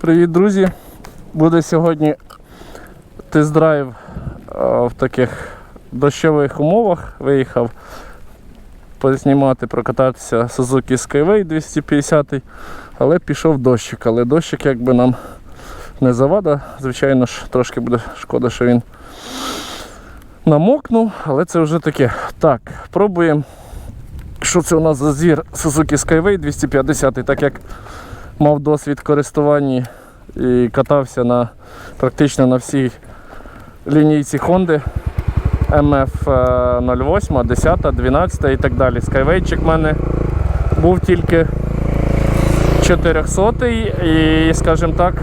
Привіт, друзі! Буде сьогодні тест-драйв в таких дощових умовах. Виїхав познімати, прокататися Suzuki Skyway 250, але пішов дощик. Але дощик якби нам не завада. Звичайно ж, трошки буде шкода, що він намокнув, але це вже таке. Так, пробуємо. Що це у нас за зір Suzuki Skyway 250, так як мав досвід користування і катався на, практично на всій лінійці Honda MF 08, 10, 12 і так далі. Skywayчик в мене був тільки 400 і, скажімо так,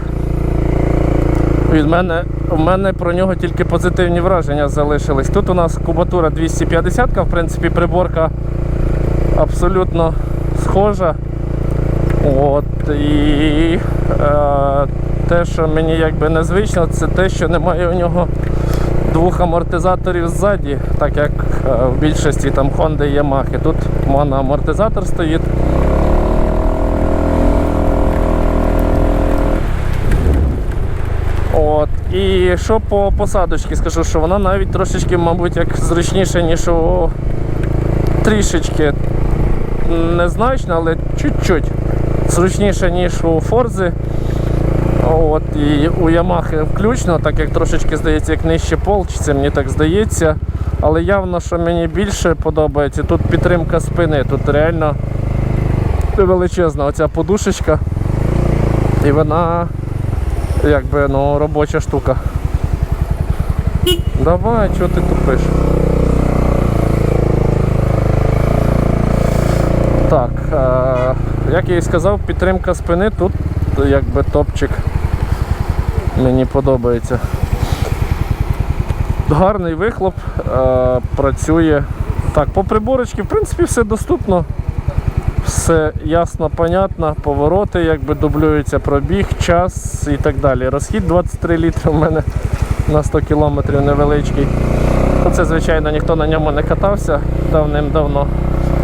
від мене, в мене про нього тільки позитивні враження залишились. Тут у нас кубатура 250, в принципі, приборка абсолютно схожа. От, і е, те, що мені якби незвично, це те, що немає у нього двох амортизаторів ззаді, так як е, в більшості там Honda і Yamaha. Тут моноамортизатор стоїть. От. І що по посадочці скажу, що вона навіть трошечки, мабуть, як зручніша, ніж у трішечки незначно, але чуть-чуть зручніше, ніж у Форзи. От, І у Ямахи включно, так як трошечки здається, як нижче пол, чи це мені так здається. Але явно, що мені більше подобається, тут підтримка спини, тут реально величезна оця подушечка. І вона якби ну, робоча штука. Давай, чого ти тупиш? Так, е, як я і сказав, підтримка спини тут якби топчик. Мені подобається. Гарний вихлоп, е, працює. Так, по приборочці, в принципі, все доступно. Все ясно, понятно, повороти, якби дублюється пробіг, час і так далі. Розхід 23 літри у мене на 100 кілометрів невеличкий. Це, звичайно, ніхто на ньому не катався давним-давно.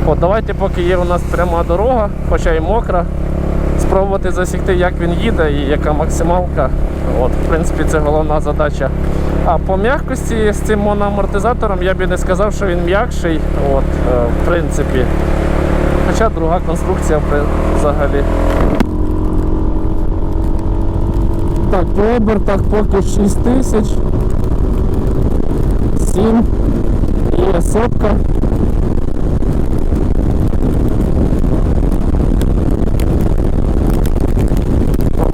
От, давайте, поки є у нас пряма дорога, хоча й мокра, спробувати засікти, як він їде і яка максималка. От, В принципі, це головна задача. А по м'якості з цим моноамортизатором я б і не сказав, що він м'якший. От, е, в принципі. Хоча друга конструкція взагалі. Так, по обертах поки 6 тисяч. 7. Є сотка.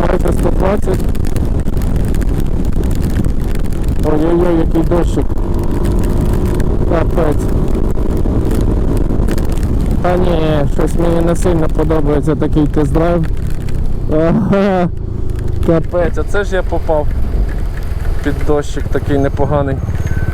Майже 120. Ой-ой-ой, який дощик. Капець. Та ні, щось мені не сильно подобається такий тест-драйв. Ага, капець, а це ж я попав під дощик такий непоганий.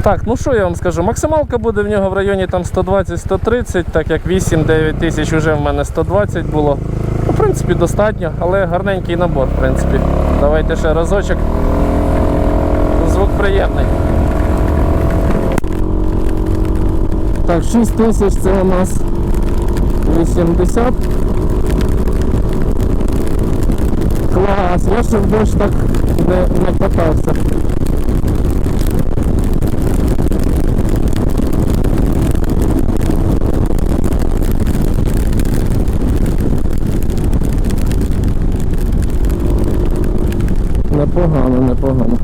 Так, ну що я вам скажу, максималка буде в нього в районі там 120-130, так як 8-9 тисяч вже в мене 120 було. Ну, в принципі, достатньо, але гарненький набор, в принципі. Давайте ще разочок. Звук приємний. Так, 6 тисяч це у нас 80. Клас, я ще дощ так не, не катався. Непогано, непогано.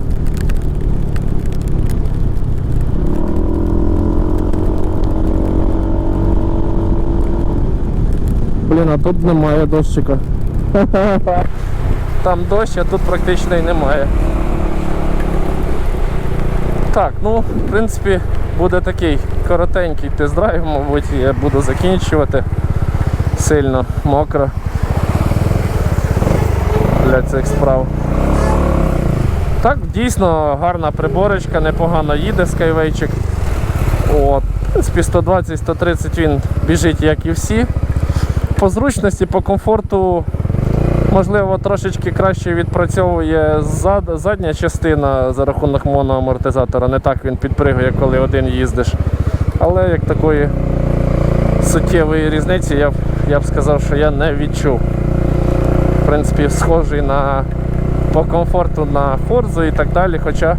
Блін, а тут немає дощика. Там дощ, а тут практично і немає. Так, ну, в принципі, буде такий коротенький тест-драйв, мабуть, я буду закінчувати. Сильно мокро для цих справ. Так, дійсно гарна приборочка, непогано їде скайвейчик. От, в принципі, 120-130 він біжить, як і всі. По зручності, по комфорту, можливо, трошечки краще відпрацьовує зад, задня частина за рахунок моноамортизатора. Не так він підпригує, коли один їздиш. Але як такої суттєвої різниці я б, я б сказав, що я не відчув. В принципі, схожий на по комфорту на Форзу і так далі. Хоча,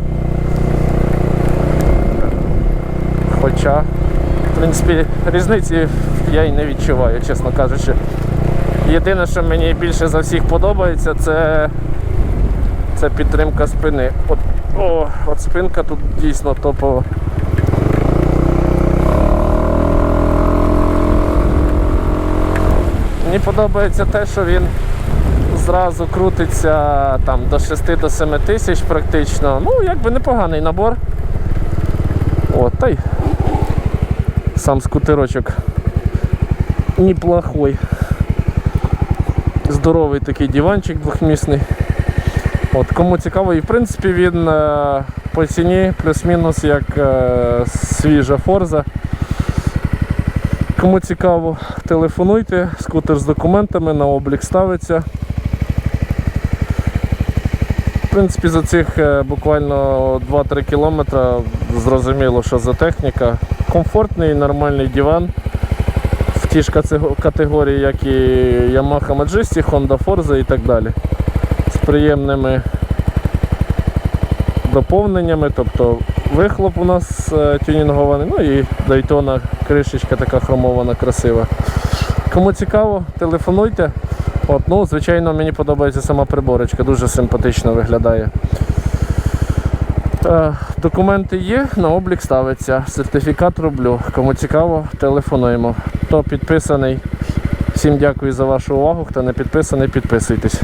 хоча, в принципі, різниці я й не відчуваю, чесно кажучи. Єдине, що мені більше за всіх подобається, це, це підтримка спини. От, о, от спинка тут дійсно топова. Мені подобається те, що він зразу крутиться там до 6 до 7 тисяч практично. Ну, якби непоганий набор. От, та й сам скутерочок неплохой. Здоровий такий диванчик двохмісний. От, кому цікаво, і в принципі він е, по ціні плюс-мінус як е, свіжа форза. Кому цікаво, телефонуйте, скутер з документами на облік ставиться. В принципі, за цих е, буквально 2-3 кілометри зрозуміло, що за техніка. Комфортний, нормальний диван. В ті ж категорії, як і Yamaha Majestic, Honda Forza і так далі. З приємними доповненнями, тобто вихлоп у нас е, тюнінгований, ну і Daytona кришечка така хромована, красива. Кому цікаво, телефонуйте. От, ну, звичайно, мені подобається сама приборочка, дуже симпатично виглядає. Е, документи є, на облік ставиться. Сертифікат роблю. Кому цікаво, телефонуємо. Хто підписаний, всім дякую за вашу увагу. Хто не підписаний, підписуйтесь.